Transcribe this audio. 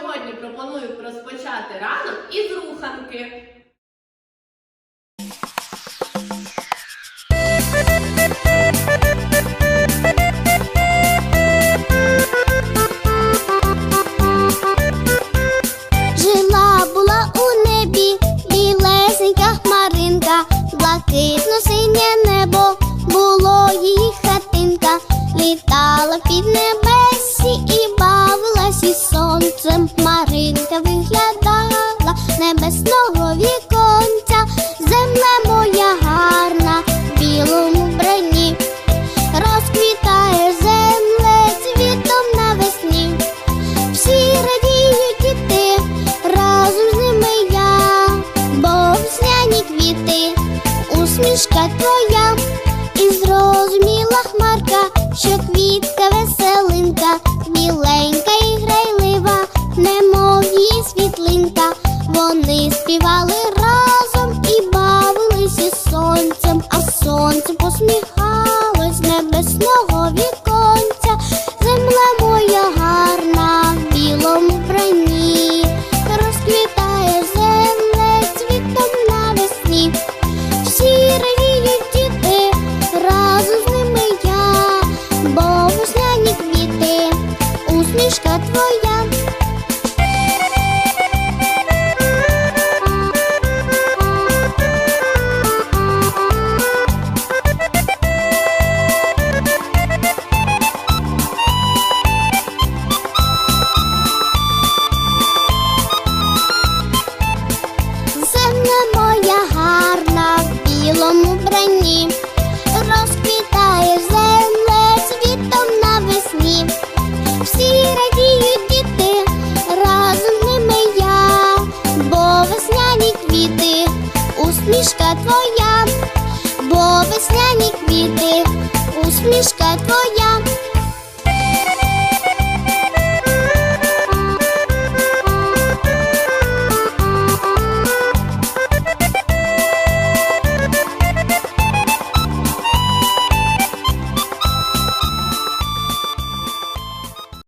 сьогодні пропоную розпочати ранок із руханки. Під небесі і бавилась із сонцем. Хмаринка виглядала небесного віконця, земля моя гарна в білому броні, розквітає земле цвітом навесні. Всі радіють діти, разом з ними я, бо весняні квіти, усмішка твоя, і зрозуміла хмарка, що квітка веселинка, міленька і грайлива, немов її світлинка. Вони співали усмішка твоя. Земля моя гарна в білому броні, усмішка твоя, бо весняні квіти, усмішка твоя.